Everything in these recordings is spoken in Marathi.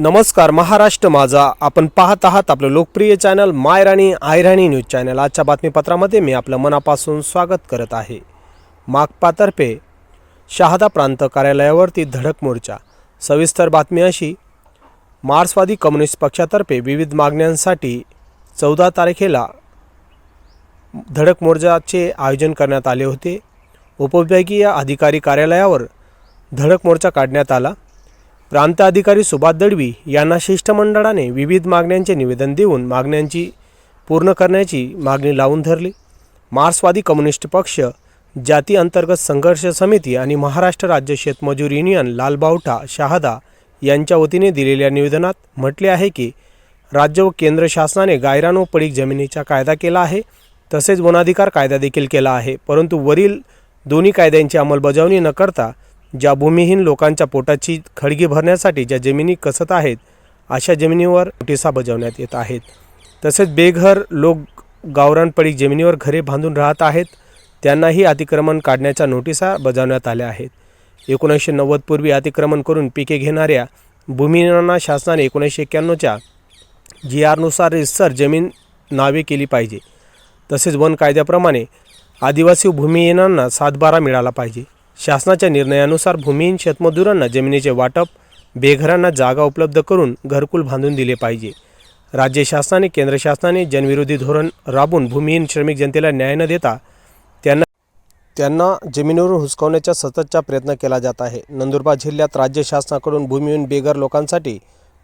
नमस्कार महाराष्ट्र माझा. आपण पाहत आहात आपलं लोकप्रिय channel my Rani news channel. आजच्या बातमीपत्रामध्ये मी आपलं मनापासून स्वागत करत आहे. माकपातर्फे शहादा प्रांत कार्यालयावरती धडक मोर्चा. सविस्तर बातमी अशी मार्क्सवादी कम्युनिस्ट पक्षातर्फे विविध मागण्यांसाठी चौदा तारखेला धडक मोर्चाचे आयोजन करण्यात आले होते. उपविभागीय अधिकारी कार्यालयावर धडक मोर्चा काढण्यात आला. प्रांत अधिकारी सुभाष दळवी यांना शिष्टमंडळाने विविध मागण्यांचे निवेदन देऊन मागण्यांची पूर्ण करण्याची मागणी लावून धरली. मार्क्सवादी कम्युनिस्ट पक्ष जाती अंतर्गत संघर्ष समिती आणि महाराष्ट्र राज्य शेतमजूर युनियन लालबावठा शहादा यांच्या वतीने दिलेल्या निवेदनात म्हटले आहे की राज्य व केंद्र शासनाने गायरान व पडीक जमिनीचा कायदा केला आहे तसेच वनाधिकार कायदा देखील केला आहे परंतु वरील दोन्ही कायद्यांची अंमलबजावणी न करता ज्या भूमिहीन लोकांच्या पोटाची खळगी भरण्यासाठी ज्या जमिनी कसत आहेत अशा जमिनीवर नोटिसा बजावण्यात येत आहेत. तसेच बेघर लोक गावरानपडी जमिनीवर घरे बांधून राहत आहेत त्यांनाही अतिक्रमण काढण्याच्या नोटिसा बजावण्यात आल्या आहेत. एकोणीसशे नव्वदपूर्वी अतिक्रमण करून पिके घेणाऱ्या भूमिहीनांना शासनाने एकोणीसशे एक्क्याण्णवच्या जी आरनुसार रिसर जमीन नावे केली पाहिजे. तसेच वन कायद्याप्रमाणे आदिवासी भूमिहीनांना सातबारा मिळाला पाहिजे. शासनाच्या निर्णयानुसार भूमिहीन शेतमजुरांना जमिनीचे वाटप बेघरांना जागा उपलब्ध करून घरकुल बांधून दिले पाहिजे. राज्य शासनाने केंद्र शासनाने जनविरोधी धोरण राबून भूमिहीन श्रमिक जनतेला न्याय न देता त्यांना त्यांना जमिनीवरून हुसकावण्याचा सततचा प्रयत्न केला जात आहे. नंदुरबार जिल्ह्यात राज्य शासनाकडून भूमिहीन बेघर लोकांसाठी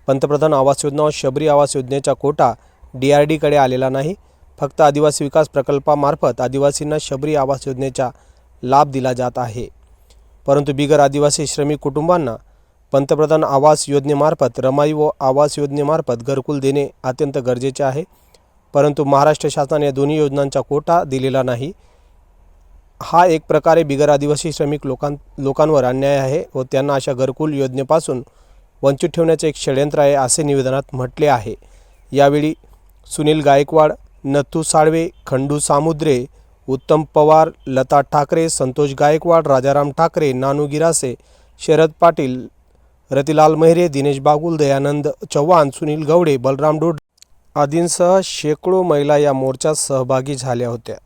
पंतप्रधान आवास योजना व शबरी आवास योजनेचा कोटा डी आर डीकडे आलेला नाही. फक्त आदिवासी विकास प्रकल्पामार्फत आदिवासींना शबरी आवास योजनेचा लाभ दिला जात आहे. परंतु बिगर आदिवासी श्रमिक कुटुंबांना पंतप्रधान आवास योजनेमार्फत रमाई व आवास योजनेमार्फत घरकुल देणे अत्यंत गरजेचे आहे. परंतु महाराष्ट्र शासनाने या दोन्ही योजनांचा कोटा दिलेला नाही. हा एक प्रकारे बिगर आदिवासी श्रमिक लोकां लोकांवर अन्याय आहे व त्यांना अशा घरकुल योजनेपासून वंचित ठेवण्याचे एक षडयंत्र आहे असे निवेदनात म्हटले आहे. यावेळी सुनील गायकवाड नथू साळवे खंडू सामुद्रे उत्तम पवार लता ठाकरे संतोष गायकवाड राजाराम ठाकरे नानू गिरासे शरद पाटील रतिलाल मेहरे दिनेश बागुल दयानंद चव्हाण सुनील गवडे बलराम डोड आदींसह शेकडो महिला या मोर्चात सहभागी झाल्या होत्या.